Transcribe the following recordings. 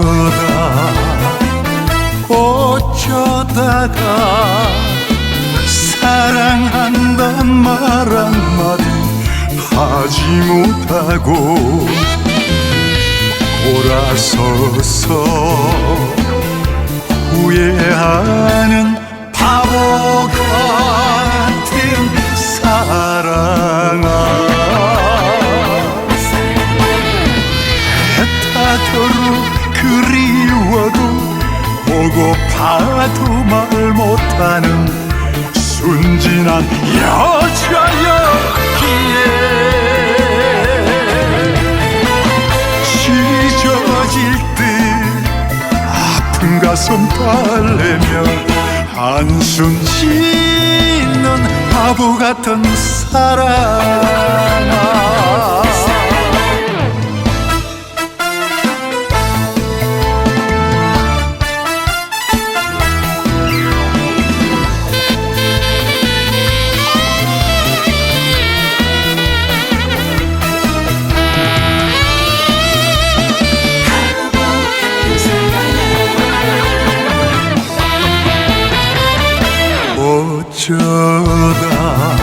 어쩌다 어쩌다가 사랑한단 말 한마디 하지 못하고 돌아서서 후회하는 봐도 말 못하는 순진한 여자였기에 찢어질 듯 아픈 가슴 달래며 한숨 짓는 바보 같은 사랑아 어쩌다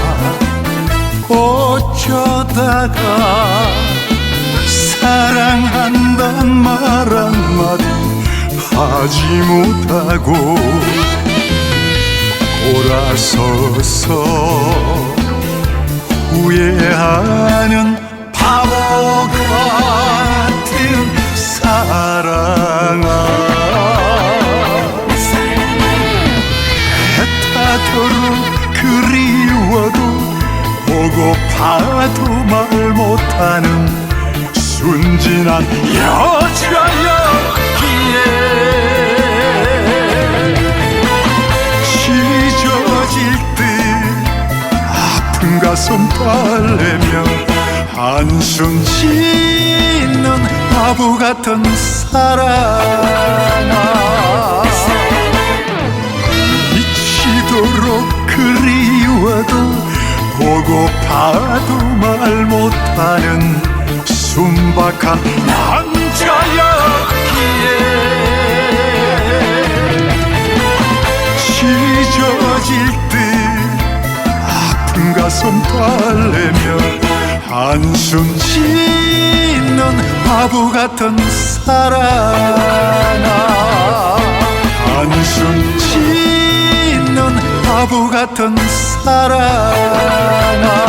어쩌다가 사랑한단 말 한마디 하지 못하고 돌아서서 후회하는 바보 같 보고 봐도 말 못하는 순진한 여자였기에 찢어질 듯 아픈 가슴 달래며 한숨 짓는 바보 같은 사랑아 봐도 말 못하는 순박한 남자였기에 찢어질 듯 아픈 가슴 달래며 한숨 짓는 바보 같은 사랑아. 한숨 짓는 바보 같은 사랑아